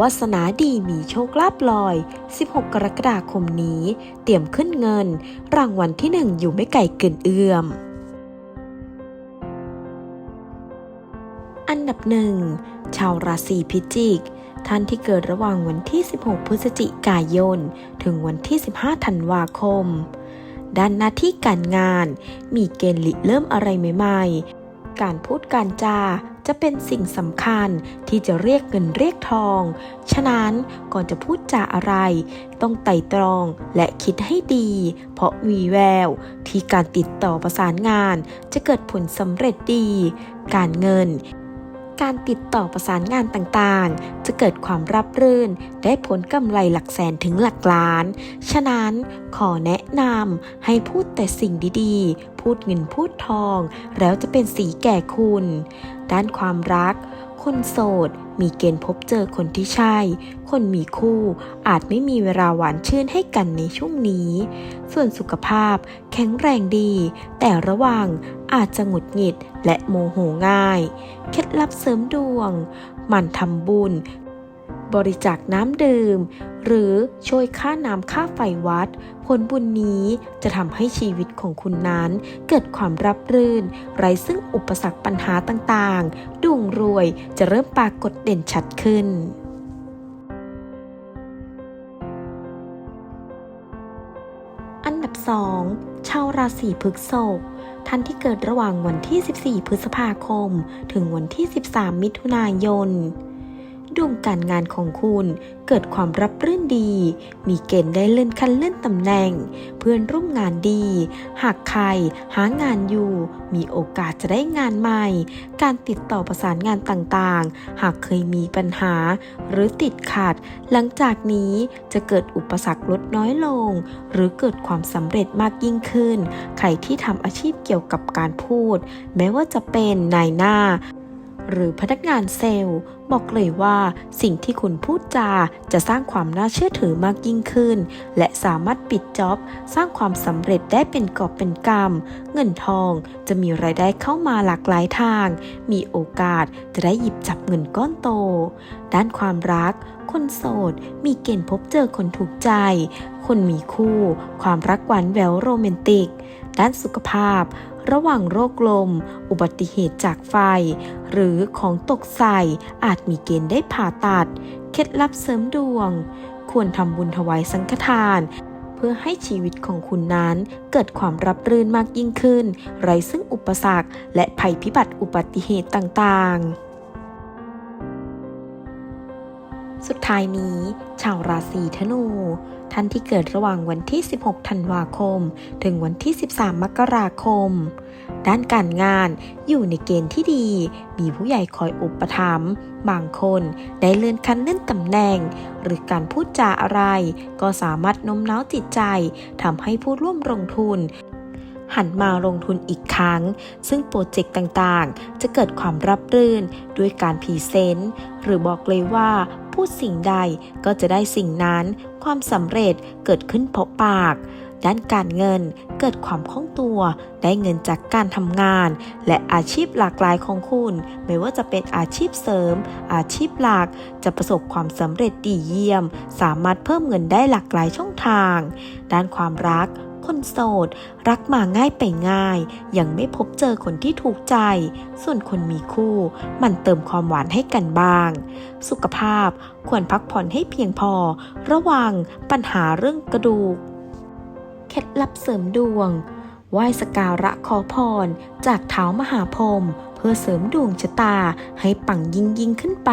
วาสนาดีมีโชคลาภลอย 16 กรกฎาคมนี้ เตรียมขึ้นเงิน รางวัลที่หนึ่งอยู่ไม่ไกลเกินเอื้อม อันดับหนึ่งชาวราศีพิจิก ท่านที่เกิดระหว่างวันที่ 16 พฤศจิกายน ถึงวันที่ 15 ธันวาคม ด้านหน้าที่การงาน มีเกณฑ์หลิเริ่มอะไรใหม่ ๆ การพูดการจา จะเป็นสิ่งสำคัญที่จะเรียกเงินเรียกทอง ฉะนั้นก่อนจะพูดจาอะไร ต้องไต่ตรองและคิดให้ดี เพราะวีแวว ที่การติดต่อประสานงานจะเกิดผลสำเร็จดี การเงิน การติดต่อประสานงานต่างๆ จะเกิดความรับรื่น ได้ผลกำไรหลักแสนถึงหลักล้าน ฉะนั้นขอแนะนำให้พูดแต่สิ่งดีๆ พูดเงินพูดทอง แล้วจะเป็นสีแก่คุณ ด้านความรัก คนโสด มีเกณฑ์พบเจอคนที่ใช่ คนมีคู่ อาจไม่มีเวลาหวานชื่นให้กันในช่วงนี้ ส่วนสุขภาพแข็งแรงดี แต่ระวังอาจจะหงุดหงิดและโมโหง่าย เคล็ดลับเสริมดวง หมั่นทำบุญ บริจาคน้ำดื่ม หรือช่วยค่าน้ำค่าไฟวัด ผลบุญนี้จะทำให้ชีวิตของคุณนั้น เกิดความรับรื่น ไร้ซึ่งอุปสรรคปัญหาต่างๆดวงรวยจะเริ่มปรากฏเด่นชัดขึ้นอันดับ 2 ชาวราศีพฤษภ ท่านที่เกิดระหว่างวันที่ 14 พฤษภาคม ถึงวันที่ 13 มิถุนายน ดวงการงานของคุณเกิดความรับรื่นดี มีเกณฑ์ได้เลื่อนขั้นเลื่อนตำแหน่ง เพื่อนร่วมงานดี หากใครหางานอยู่ มีโอกาสจะได้งานใหม่ การติดต่อประสานงานต่างๆ หากเคยมีปัญหา หรือติดขัด หลังจากนี้จะเกิดอุปสรรคลดน้อยลง หรือเกิดความสำเร็จมากยิ่งขึ้น ใครที่ทำอาชีพเกี่ยวกับการพูด แม้ว่าจะเป็นนายหน้า หรือพนักงานเซลล์ บอกเลยว่าสิ่งที่คุณพูดจาจะสร้างความน่าเชื่อถือมากยิ่งขึ้น และสามารถปิดจ็อบ สร้างความสำเร็จได้เป็นกอบเป็นกำเงินทองจะมีรายได้เข้ามาหลากหลายทาง มีโอกาสจะได้หยิบจับเงินก้อนโต ด้านความรักคนโสด มีเกณฑ์พบเจอคนถูกใจ คนมีคู่ ความรักหวานแหววโรแมนติก ด้านสุขภาพ ระหว่างโรคลม อุบัติเหตุจากไฟ หรือของตกใส่ อาจมีเกณฑ์ได้ผ่าตัด เคล็ดลับเสริมดวง ควรทำบุญถวายสังฆทาน เพื่อให้ชีวิตของคุณนั้นเกิดความรับรื่นมากยิ่งขึ้น ไร้ซึ่งอุปสรรค และภัยพิบัติอุบัติเหตุต่างๆ สุดท้ายนี้ ชาวราศีธนู ท่านที่เกิดระหว่างวันที่ 16 ธันวาคม ถึงวันที่ 13 มกราคม ด้านการงานอยู่ในเกณฑ์ที่ดี มีผู้ใหญ่คอยอุปถัมภ์บางคนได้เลื่อนขั้นเลื่อนตำแหน่ง หรือการพูดจาอะไร ก็สามารถโน้มน้าวจิตใจทำให้ผู้ร่วมลงทุนหันมาลงทุนอีกครั้ง ซึ่งโปรเจกต์ต่างๆ จะเกิดความรับรื่นด้วยการพรีเซนต์ หรือบอกเลยว่า พูดสิ่งใดก็จะได้สิ่งนั้น ความสำเร็จเกิดขึ้นเพราะปาก ด้านการเงินเกิดความคล่องตัว ได้เงินจากการทำงาน และอาชีพหลากหลายของคุณ ไม่ว่าจะเป็นอาชีพเสริม อาชีพหลักจะประสบความสำเร็จดีเยี่ยม สามารถเพิ่มเงินได้หลากหลายช่องทาง ด้านความรัก คนโสด รักมาง่ายไปง่าย ยังไม่พบเจอคนที่ถูกใจ ส่วนคนมีคู่ มันเติมความหวานให้กันบ้าง สุขภาพควรพักผ่อนให้เพียงพอ ระวังปัญหาเรื่องกระดูก เคล็ดลับเสริมดวงไหว้สการะขอพร จากเท้ามหาพรมเพื่อเสริมดวงชะตาให้ปังยิ่งยิ่งขึ้นไป